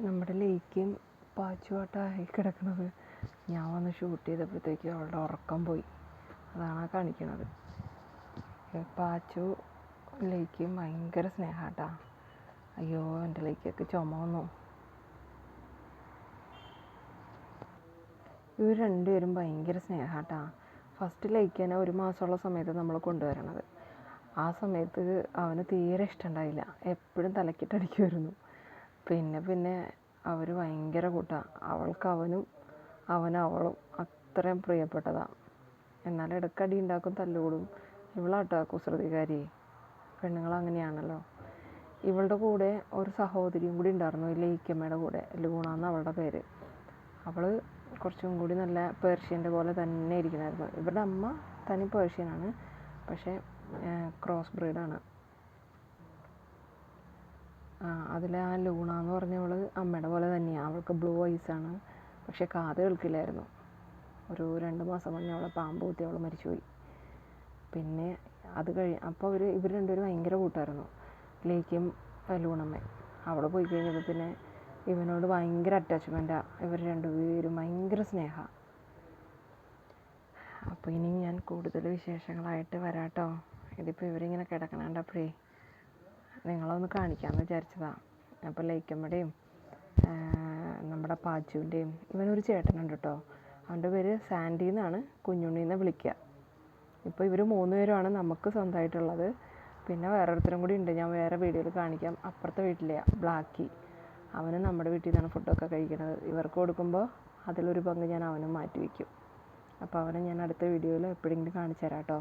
നമ്മുടെ ലേക്കും പാച്ചുവാട്ടായി കിടക്കുന്നത് ഞാൻ വന്ന് ഷൂട്ട് ചെയ്തപ്പോഴത്തേക്ക് അവളുടെ ഉറക്കം പോയി. അതാണ് കാണിക്കണത്. പാച്ചു ലേക്കും ഭയങ്കര സ്നേഹാട്ടാ. അയ്യോ എന്റെ ലേക്കൊക്കെ ചുമ വന്നു. ഇവർ രണ്ടുപേരും ഭയങ്കര സ്നേഹാട്ടാ. ഫസ്റ്റ് ലയിക്കാനെ ഒരു മാസമുള്ള സമയത്ത് നമ്മൾ കൊണ്ടുവരണത്. ആ സമയത്ത് അവന് തീരെ ഇഷ്ടമുണ്ടായില്ല എപ്പോഴും തലക്കിട്ടടിക്കുമായിരുന്നു. പിന്നെ പിന്നെ അവർ ഭയങ്കര കൂട്ടാണ് അവൾക്ക് അവനും അവൻ അവളും അത്രയും പ്രിയപ്പെട്ടതാണ് എന്നാലും ഇടയ്ക്ക് അടി ഉണ്ടാക്കും തല്ലുകൂടും. ഇവളാട്ടോ കുസൃതികാരി. പെണ്ണുങ്ങൾ അങ്ങനെയാണല്ലോ ഇവളുടെ കൂടെ ഒരു സഹോദരിയും കൂടി ഉണ്ടായിരുന്നു ഇല്ലേ ഈക്കമ്മയുടെ കൂടെ. ലൂണ എന്ന് അവളുടെ പേര്. അവൾ കുറച്ചും കൂടി നല്ല പേർഷ്യന്റെ പോലെ തന്നെ ഇരിക്കണമായിരുന്നു ഇവരുടെ അമ്മ തനി പേർഷ്യനാണ്. പക്ഷേ ക്രോസ് ബ്രീഡാണ് അതിൽ ആ ലൂണ എന്ന് പറഞ്ഞവൾ അമ്മയുടെ പോലെ തന്നെയാണ് അവൾക്ക് ബ്ലൂ ഐസാണ് പക്ഷേ കാത് കേൾക്കില്ലായിരുന്നു. ഒരു രണ്ട് മാസം മുന്നേ അവളെ പാമ്പ് കുത്തി അവൾ മരിച്ചുപോയി. പിന്നെ അത് കഴി അപ്പോൾ അവർ ഇവർ രണ്ടുപേരും ഭയങ്കര കൂട്ടായിരുന്നു. ലേക്കും ലൂണമ്മയും. അവിടെ പോയി കഴിഞ്ഞപ്പോൾ പിന്നെ ഇവനോട് ഭയങ്കര അറ്റാച്ച്മെന്റാണ് ഇവർ രണ്ടുപേരും ഭയങ്കര സ്നേഹമാണ് അപ്പോൾ ഇനി ഞാൻ കൂടുതൽ വിശേഷങ്ങളായിട്ട് വരാട്ടോ. ഇതിപ്പോൾ ഇവരിങ്ങനെ കിടക്കണ കണ്ടപ്പോഴേ നിങ്ങളൊന്ന് കാണിക്കാമെന്ന് വിചാരിച്ചതാണ് അപ്പോൾ ലൈക്കമ്മയുടെയും നമ്മുടെ പാച്ചുവിന്റെയും ഇവനൊരു ചേട്ടനുണ്ട് കേട്ടോ അവന്റെ പേര് സാൻഡി എന്നാണ് കുഞ്ഞുണ്ണി എന്ന് വിളിക്കുക ഇപ്പോൾ ഇവർ മൂന്ന് പേരുമാണ് നമുക്ക് സ്വന്തമായിട്ടുള്ളത് പിന്നെ വേറൊരുത്തരും കൂടി ഉണ്ട് ഞാൻ വേറെ വീഡിയോയിൽ കാണിക്കാം. അപ്പുറത്തെ വീട്ടിലെ ബ്ലാക്കി. അവന് നമ്മുടെ വീട്ടിൽ നിന്നാണ് ഫുഡൊക്കെ കഴിക്കുന്നത് ഇവർക്ക് കൊടുക്കുമ്പോൾ അതിലൊരു പങ്ക് ഞാൻ അവനും മാറ്റി വയ്ക്കും അപ്പോൾ അവനെ ഞാൻ അടുത്ത വീഡിയോയിൽ എപ്പോഴെങ്കിലും കാണിച്ചു തരാം കേട്ടോ